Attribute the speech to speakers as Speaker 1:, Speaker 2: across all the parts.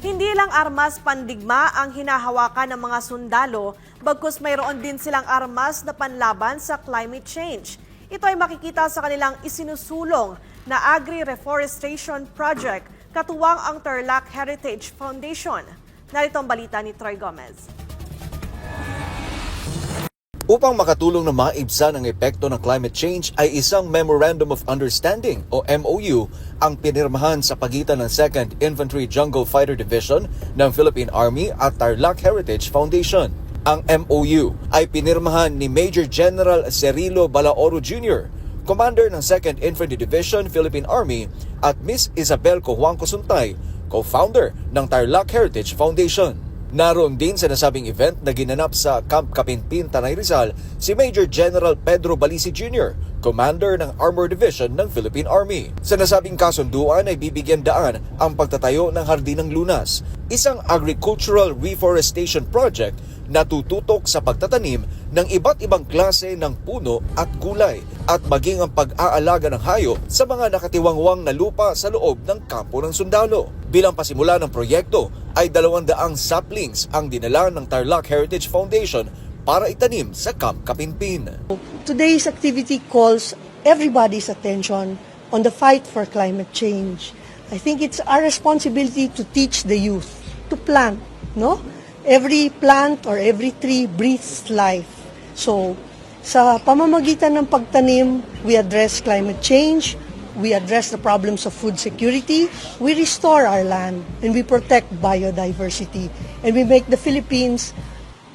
Speaker 1: Hindi lang armas pandigma ang hinahawakan ng mga sundalo, bagkus mayroon din silang armas na panlaban sa climate change. Ito ay makikita sa kanilang isinusulong na agri-reforestation project katuwang ang Tarlac Heritage Foundation. Narito ang balita ni Troy Gomez.
Speaker 2: Upang makatulong na maibsan ang epekto ng climate change ay isang Memorandum of Understanding o MOU ang pinirmahan sa pagitan ng 2nd Infantry Jungle Fighter Division ng Philippine Army at Tarlac Heritage Foundation. Ang MOU ay pinirmahan ni Major General Cerilo Balaoro Jr., Commander ng 2nd Infantry Division Philippine Army at Miss Isabel Cojuangco Suntay, co-founder ng Tarlac Heritage Foundation. Naroon din sa nasabing event na ginanap sa Camp Kapinpin, Tanay Rizal si Major General Pedro Balisi Jr., Commander ng Armor Division ng Philippine Army. Sa nasabing kasunduan ay bibigyan daan ang pagtatayo ng Hardinang Lunas, isang agricultural reforestation project na tututok sa pagtatanim ng iba't ibang klase ng puno at gulay at maging ang pag-aalaga ng hayop sa mga nakatiwangwang na lupa sa loob ng kampo ng sundalo. Bilang pasimula ng proyekto ay dalawang daang saplings ang dinala ng Tarlac Heritage Foundation para itanim sa Camp Kapinpin.
Speaker 3: Today's activity calls everybody's attention on the fight for climate change. I think it's our responsibility to teach the youth to plant, no? Every plant or every tree breathes life. So, sa pamamagitan ng pagtanim, we address climate change, we address the problems of food security, we restore our land, and we protect biodiversity, and we make the Philippines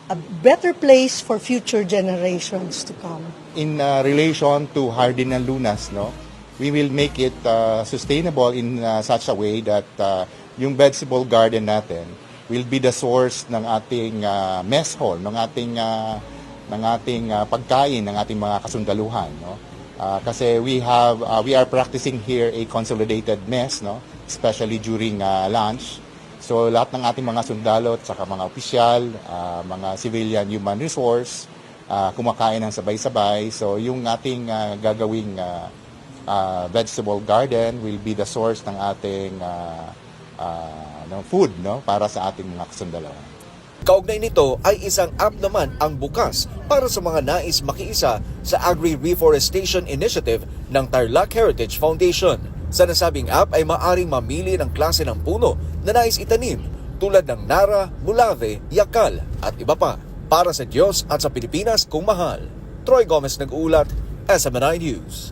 Speaker 3: a better place for future generations to come.
Speaker 4: in uh, relation to Hardin and Lunas, no, we will make it uh, sustainable in uh, such a way that uh, yung vegetable garden natin will be the source ng ating uh, mess hall, ng ating uh, ng ating uh, pagkain ng ating mga kasundaluhan, no. Uh, kasi we have uh, we are practicing here a consolidated mess, no, especially during uh, lunch. So lahat ng ating mga sundalo at saka mga opisyal, ah, mga civilian human resource, ah, kumakain ng sabay-sabay. So yung ating ah, gagawing ah, ah, vegetable garden will be the source ng ating ah, ah, ng food no para sa ating mga kasundalo.
Speaker 2: Kaugnay nito ay isang app naman ang bukas para sa mga nais makiisa sa Agri-Reforestation Initiative ng Tarlac Heritage Foundation. Sa nasabing app ay maaring mamili ng klase ng puno na nais itanim tulad ng Nara, Mulave, Yakal at iba pa. Para sa Diyos at sa Pilipinas kung mahal. Troy Gomez nag-uulat, SMNI News.